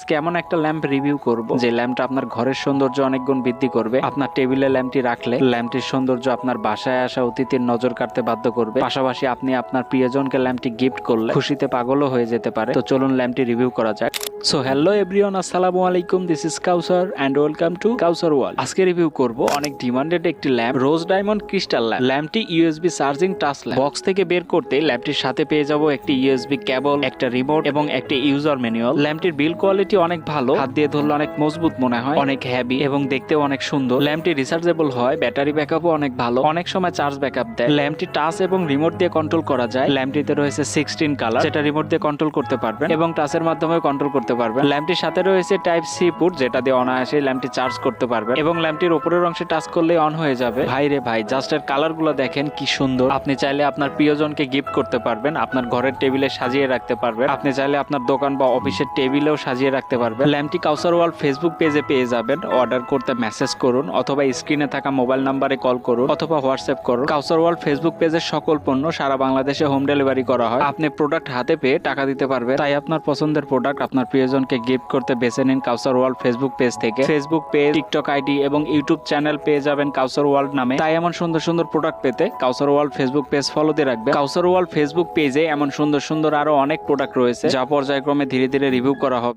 আজকে এমন একটা ল্যাম্প রিভিউ করব, যে ল্যাম্পটা আপনার ঘরের সৌন্দর্য অনেক গুণ বৃদ্ধি করবে। আপনার টেবিলে ল্যাম্পটি রাখলে ল্যাম্পটির সৌন্দর্য আপনার বাসায় আসা অতিথির নজর কাটতে বাধ্য করবে। পাশাপাশি আপনি আপনার প্রিয়জনকে ল্যাম্পটি গিফট করলে খুশিতে পাগলও হয়ে যেতে পারে। তো চলুন ল্যাম্পটি রিভিউ করা যাক। সো হ্যালো এভরিওয়ান আসসালামু আলাইকুম this is Kausar and welcome to Kausar world আজকে রিভিউ করব অনেক ডিমান্ডেড একটি lamp rose diamond crystal lamp ল্যাম্পটি USB charging touch lamp box থেকে বের করতে ল্যাম্পটির সাথে পেয়ে যাব একটি ইউএসবি কেবল একটা রিমোট এবং একটি ইউজার ম্যানুয়াল ল্যাম্পটির বিল কোয়ালিটি অনেক ভালো, হাত দিয়ে ধরলে অনেক মজবুত মনে হয়, অনেক হ্যাভি এবং দেখতেও অনেক সুন্দর। ল্যাম্পটি রিচার্জেবল হয় ব্যাটারি ব্যাকআপও অনেক ভালো, অনেক সময় চার্জ ব্যাকআপ দেয়। ল্যাম্পটি টাচ এবং রিমোট দিয়ে কন্ট্রোল করা যায়। ল্যাম্পটিতে রয়েছে সিক্সটিন কালার যেটা রিমোট দিয়ে কন্ট্রোল করতে পারবেন এবং টাচের মাধ্যমে কন্ট্রোল করতে পারবেন। ল্যাম্পটির সাথে রয়েছে টাইপ সি পুট যেটা দিয়ে অনায়াসে ল্যাম্পটি চার্জ করতে পারবেন। এবং ল্যাম্পটির উপরের অংশে টাচ করলে অন হয়ে যাবে। ভাই রে ভাই জাস্ট এর কালারগুলো দেখেন কি সুন্দর। আপনি চাইলে আপনার প্রিয়জনকে গিফট করতে পারবেন, আপনার ঘরের টেবিলে সাজিয়ে রাখতে পারবেন। আপনি চাইলে আপনার দোকান বা অফিসের টেবিলেও সাজিয়ে রাখতে পারবেন। ল্যাম্পটি কাউসার ওয়াল ফেসবুক পেজে পেয়ে যাবেন। অর্ডার করতে মেসেজ করুন, অথবা স্ক্রিনে থাকা মোবাইল নাম্বারে কল করুন, অথবা হোয়াটসঅ্যাপ করুন। কাউসার ওয়াল ফেসবুক পেজের সকল পণ্য সারা বাংলাদেশে হোম ডেলিভারি করা হয়। আপনি প্রোডাক্ট হাতে পেয়ে টাকা দিতে পারবেন। তাই আপনার পছন্দের প্রোডাক্ট আপনার প্রিয়জনকে গিফট করতে বেছে নিন কাউসার ওয়ার্ল্ড ফেসবুক পেজ থেকে। ফেসবুক পেজ টিকটক আইডি এবং ইউটিউব চ্যানেল পেয়ে যাবেন কাউসার ওয়ার্ল্ড নামে। তাই এমন সুন্দর সুন্দর প্রোডাক্ট পেতে Kausar world Facebook page follow দিয়ে রাখবে কাউসার ওয়ার্ল্ড ফেসবুক পেজে এমন সুন্দর সুন্দর আরও অনেক প্রোডাক্ট রয়েছে, যা পর্যায়ক্রমে ধীরে ধীরে রিভিউ করা হবে।